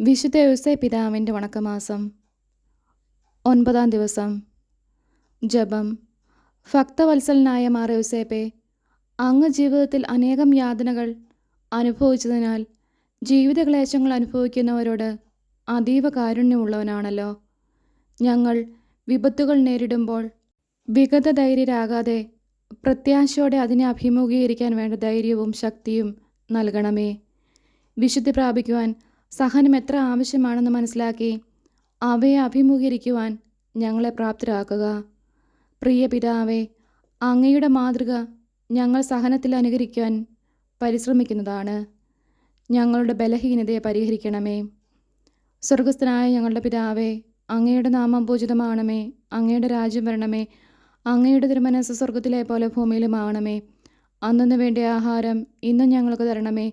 വിശുദ്ധ യോസേ പിതാവിന്റെ വണക്കമാസം ഒൻപതാം ദിവസം. ജപം. ഭക്തവത്സലനായ മാർ യോസേപ്പെ അങ്ങ് ജീവിതത്തിൽ അനേകം യാതനകൾ അനുഭവിച്ചതിനാൽ ജീവിതക്ലേശങ്ങൾ അനുഭവിക്കുന്നവരോട് അതീവ കാരുണ്യമുള്ളവനാണല്ലോ. ഞങ്ങൾ വിപത്തുകൾ നേരിടുമ്പോൾ വിഗത ധൈര്യരാകാതെ പ്രത്യാശയോടെ അതിനെ അഭിമുഖീകരിക്കാൻ വേണ്ട ധൈര്യവും ശക്തിയും നൽകണമേ. വിശുദ്ധി പ്രാപിക്കുവാൻ സഹനം എത്ര ആവശ്യമാണെന്ന് മനസ്സിലാക്കി അവയെ അഭിമുഖീകരിക്കുവാൻ ഞങ്ങളെ പ്രാപ്തരാക്കുക. പ്രിയ പിതാവേ അങ്ങയുടെ മാതൃക ഞങ്ങൾ സഹനത്തിൽ അനുകരിക്കാൻ പരിശ്രമിക്കുന്നതാണ്. ഞങ്ങളുടെ ബലഹീനതയെ പരിഹരിക്കണമേ. സ്വർഗസ്ഥനായ ഞങ്ങളുടെ പിതാവേ അങ്ങയുടെ നാമം പൂജിതമാണമേ. അങ്ങയുടെ രാജ്യം വരണമേ. അങ്ങയുടെ തിരുമനസ് സ്വർഗത്തിലെ പോലെ ഭൂമിയിലുമാവണമേ അന്നു വേണ്ട ആഹാരം ഇന്നും ഞങ്ങൾക്ക് തരണമേ.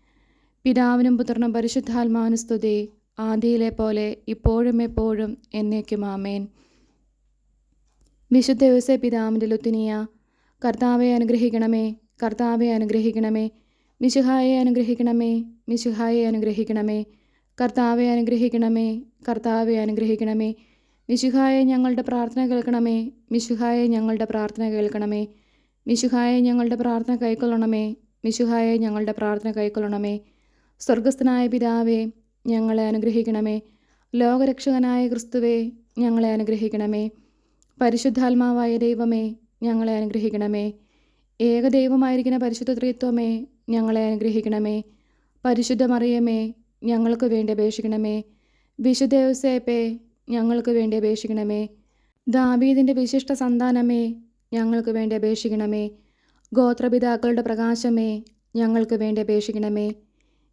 പിതാവിനും പുത്രനും പരിശുദ്ധാത്മാവിന് സ്തുതി. ആദിയിലെ പോലെ ഇപ്പോഴും എപ്പോഴും എന്നേക്കും ആമേൻ. വിശുദ്ധ ദിവസേ പിതാവിന്റെ ലുത്തിനിയ കർത്താവെ അനുഗ്രഹിക്കണമേ കർത്താവെ അനുഗ്രഹിക്കണമേ മിശുഹായെ അനുഗ്രഹിക്കണമേ മിശുഹായെ അനുഗ്രഹിക്കണമേ കർത്താവെ അനുഗ്രഹിക്കണമേ കർത്താവെ അനുഗ്രഹിക്കണമേ മിശുഹായെ ഞങ്ങളുടെ പ്രാർത്ഥന കേൾക്കണമേ മിശുഹായെ ഞങ്ങളുടെ പ്രാർത്ഥന കേൾക്കണമേ മിശുഹായെ ഞങ്ങളുടെ പ്രാർത്ഥന കൈക്കൊള്ളണമേ മിശുഹായെ ഞങ്ങളുടെ പ്രാർത്ഥന കൈക്കൊള്ളണമേ സ്വർഗസ്ഥനായ പിതാവേ ഞങ്ങളെ അനുഗ്രഹിക്കണമേ. ലോകരക്ഷകനായ ക്രിസ്തുവേ ഞങ്ങളെ അനുഗ്രഹിക്കണമേ. പരിശുദ്ധാത്മാവായ ദൈവമേ ഞങ്ങളെ അനുഗ്രഹിക്കണമേ. ഏകദൈവമായിരിക്കുന്ന പരിശുദ്ധ ത്രിത്വമേ ഞങ്ങളെ അനുഗ്രഹിക്കണമേ. പരിശുദ്ധ മറിയമേ ഞങ്ങൾക്ക് വേണ്ടി അപേക്ഷിക്കണമേ. വിശുദ്ധ യോസേപ്പേ ഞങ്ങൾക്ക് വേണ്ടി അപേക്ഷിക്കണമേ. ദാബീദിന്റെ വിശിഷ്ട സന്താനമേ ഞങ്ങൾക്ക് വേണ്ടി അപേക്ഷിക്കണമേ. ഗോത്രപിതാക്കളുടെ പ്രകാശമേ ഞങ്ങൾക്ക് വേണ്ടി അപേക്ഷിക്കണമേ.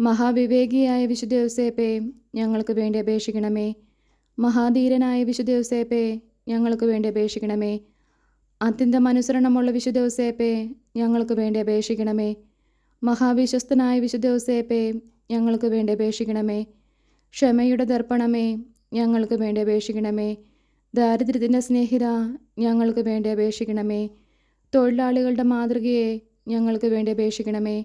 മഹാവിവേകിയായ വിശുദ്ധ ഞങ്ങൾക്ക് വേണ്ടി അപേക്ഷിക്കണമേ. മഹാധീരനായ വിശുദ്ധ ഞങ്ങൾക്ക് വേണ്ടി അപേക്ഷിക്കണമേ. അത്യന്തം അനുസരണമുള്ള വിശുദ്ധ ഞങ്ങൾക്ക് വേണ്ടി അപേക്ഷിക്കണമേ. മഹാവിശ്വസ്തനായ വിശുദ്ധ ഞങ്ങൾക്ക് വേണ്ടി അപേക്ഷിക്കണമേ. ക്ഷമയുടെ ദർപ്പണമേ ഞങ്ങൾക്ക് വേണ്ടി അപേക്ഷിക്കണമേ. ദാരിദ്ര്യത്തിന്റെ സ്നേഹിത ഞങ്ങൾക്ക് വേണ്ടി അപേക്ഷിക്കണമേ. തൊഴിലാളികളുടെ മാതൃകയെ ഞങ്ങൾക്ക് വേണ്ടി അപേക്ഷിക്കണമേ.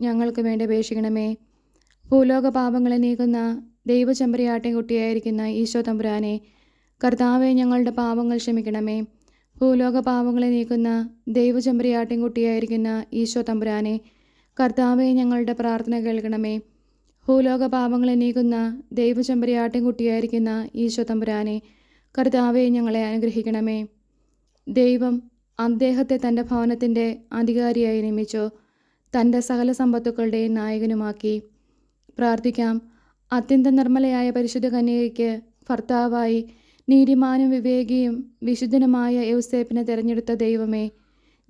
ഞങ്ങൾക്ക് വേണ്ടി അപേക്ഷിക്കണമേ. ഭൂലോക പാപങ്ങളെ നീക്കുന്ന ദൈവചമ്പരിയാട്ടിൻ കുട്ടിയായിരിക്കുന്ന ഈശോ തമ്പുരാനെ കർത്താവെ ഞങ്ങളുടെ പാപങ്ങൾ ക്ഷമിക്കണമേ. ഭൂലോക പാപങ്ങളെ നീക്കുന്ന ദൈവചമ്പരിയാട്ടിൻ കുട്ടിയായിരിക്കുന്ന ഈശോ തമ്പുരാനെ കർത്താവെ ഞങ്ങളുടെ പ്രാർത്ഥന കേൾക്കണമേ. ഭൂലോക പാപങ്ങളെ നീക്കുന്ന ദൈവചമ്പരിയാട്ടിൻ കുട്ടിയായിരിക്കുന്ന ഈശോ തമ്പുരാനെ കർത്താവെ ഞങ്ങളെ അനുഗ്രഹിക്കണമേ. ദൈവം അദ്ദേഹത്തെ തന്റെ ഭവനത്തിന്റെ അധികാരിയായി നിയമിച്ചു. തന്റെ സകല സമ്പത്തുക്കളുടെയും നായകനുമാക്കി. പ്രാർത്ഥിക്കാം. അത്യന്തം നിർമ്മലയായ പരിശുദ്ധ കന്യകയ്ക്ക് ഭർത്താവായി നീതിമാനും വിവേകിയും വിശുദ്ധനുമായ യൗസേപ്പിനെ തിരഞ്ഞെടുത്ത ദൈവമേ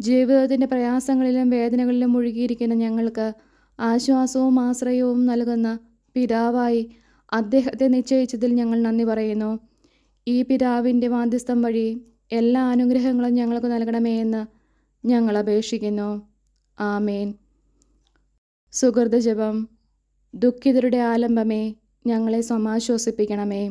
ജീവിതത്തിന്റെ പ്രയാസങ്ങളിലും വേദനകളിലും മുഴുകിയിരിക്കുന്ന ഞങ്ങൾക്ക് ആശ്വാസവും ആശ്രയവും നൽകുന്ന പിതാവായി അദ്ദേഹത്തെ നിശ്ചയിച്ചതിൽ ഞങ്ങൾ നന്ദി പറയുന്നു. ഈ പിതാവിന്റെ മാധ്യസ്ഥം വഴി എല്ലാ അനുഗ്രഹങ്ങളും ഞങ്ങൾക്ക് നൽകണമേ എന്ന് ഞങ്ങൾ അപേക്ഷിക്കുന്നു. ആമേൻ. സുഹൃത ജപം. ദുഃഖിതരുടെ ആലംബമേ ഞങ്ങളെ സമാശ്വസിപ്പിക്കണമേ.